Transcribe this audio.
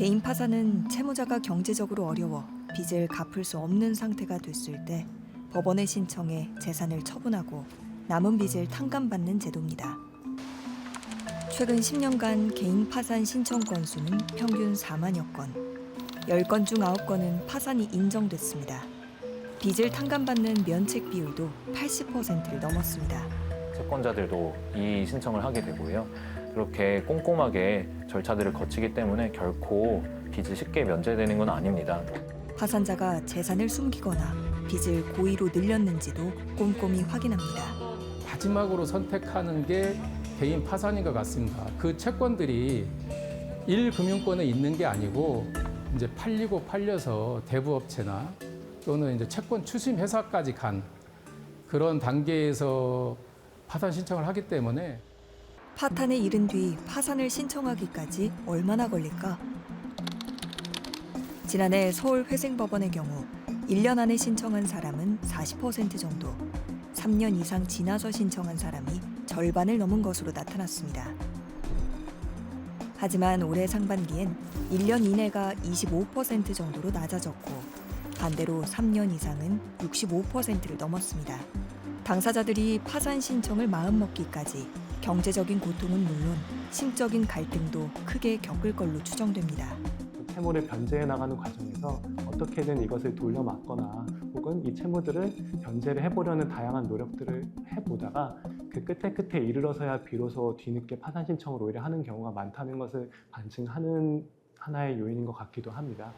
개인 파산은 채무자가 경제적으로 어려워 빚을 갚을 수 없는 상태가 됐을 때 법원에 신청해 재산을 처분하고 남은 빚을 탕감받는 제도입니다. 최근 10년간 개인 파산 신청 건수는 평균 4만여 건. 10건 중 9건은 파산이 인정됐습니다. 빚을 탕감받는 면책 비율도 80%를 넘었습니다. 채권자들도 이 신청을 하게 되고요. 그렇게 꼼꼼하게 절차들을 거치기 때문에 결코 빚이 쉽게 면제되는 건 아닙니다. 파산자가 재산을 숨기거나 빚을 고의로 늘렸는지도 꼼꼼히 확인합니다. 마지막으로 선택하는 게 개인 파산인 것 같습니다. 그 채권들이 일금융권에 있는 게 아니고 이제 팔리고 팔려서 대부업체나 또는 이제 채권 추심 회사까지 간 그런 단계에서 파산 신청을 하기 때문에 파탄에 이른 뒤 파산을 신청하기까지 얼마나 걸릴까? 지난해 서울 회생법원의 경우 1년 안에 신청한 사람은 40% 정도, 3년 이상 지나서 신청한 사람이 절반을 넘은 것으로 나타났습니다. 하지만 올해 상반기엔 1년 이내가 25% 정도로 낮아졌고 반대로 3년 이상은 65%를 넘었습니다. 당사자들이 파산 신청을 마음먹기까지 경제적인 고통은 물론 심적인 갈등도 크게 겪을 걸로 추정됩니다. 채무를 변제해 나가는 과정에서 어떻게든 이것을 돌려막거나 혹은 이 채무들을 변제를 해보려는 다양한 노력들을 해보다가 그 끝에 끝에 이르러서야 비로소 뒤늦게 파산 신청을 오히려 하는 경우가 많다는 것을 반증하는 하나의 요인인 것 같기도 합니다.